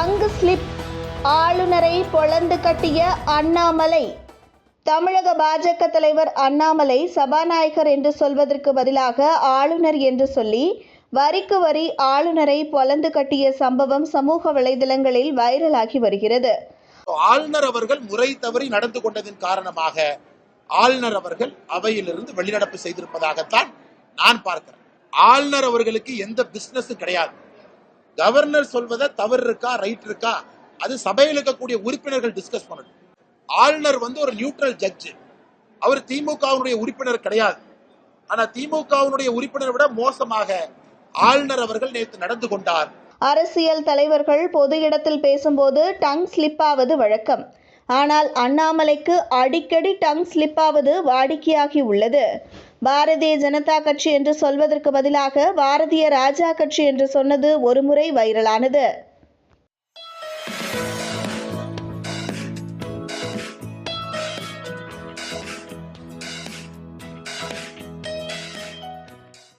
தங்கு ஸ்லிப் ஆளுநரை பொளந்து கட்டிய அண்ணாமலை. தமிழக பாஜக தலைவர் அண்ணாமலை சபாநாயகர் என்று சொல்வதற்கு பதிலாக ஆளுநர் என்று சொல்லி வரிக்கு வரி ஆளுநரை பொளந்து கட்டிய சம்பவம் சமூக வலைதளங்களில் வைரலாகி வருகிறது. ஆளுநர் அவர்கள் முறை தவறி நடந்து கொண்டதன் காரணமாக ஆளுநர் அவர்கள் அவையிலிருந்து வெளிநடப்பு செய்திருப்பதாகத்தான் நான் பார்க்கிறேன். ஆளுநர் அவர்களுக்கு எந்த பிசினஸும் கிடையாது. கவர்னர் சொல்வதை தவறு இருக்கா ரைட் இருக்கா அது சபையில் இருக்கக்கூடிய உறுப்பினர்கள் டிஸ்கஸ் பண்ணணும். ஆளுநர் வந்து ஒரு நியூட்ரல் ஜட்ஜ் அவர் திமுகவினுடைய உறுப்பினர் கிடையாது. ஆனா திமுகவினுடைய உறுப்பினரை விட மோசமாக ஆளுநர் அவர்கள் நேற்று நடந்து கொண்டார். அரசியல் தலைவர்கள் பொது இடத்தில் பேசும்போது டங் ஸ்லிப் ஆவது வழக்கம். ஆனால் அண்ணாமலைக்கு அடிக்கடி டங் ஸ்லிப்பாவது வாடிக்கையாகி உள்ளது. பாரதிய ஜனதா கட்சி என்று சொல்வதற்கு பதிலாக பாரதிய ராஜா கட்சி என்று சொன்னது ஒருமுறை வைரலானது.